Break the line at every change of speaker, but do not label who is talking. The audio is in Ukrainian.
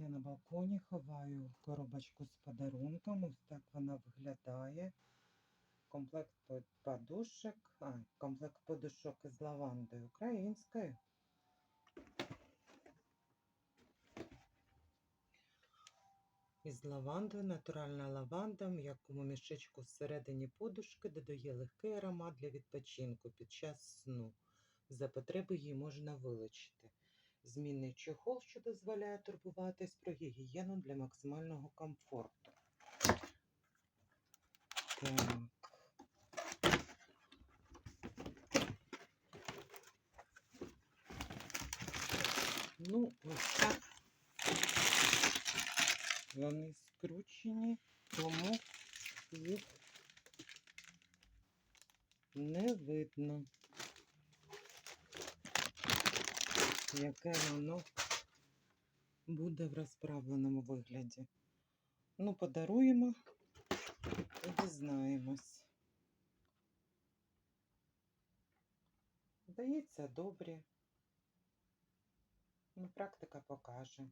Я на балконі ховаю коробочку з подарунком. Ось так вона виглядає. Комплект подушок. А, комплект подушок із лавандою українською. Із лавандою, натуральна лаванда, в м'якому мішечку всередині подушки додає легкий аромат для відпочинку під час сну. За потреби її можна вилучити. Змінний чохол, що дозволяє турбуватись про гігієну для максимального комфорту. Так. Ну, ось так. Вони скручені, тому їх не видно, яке воно буде в розправленому вигляді. Ну, подаруємо і дізнаємось. Здається, добре. Ну, практика покаже.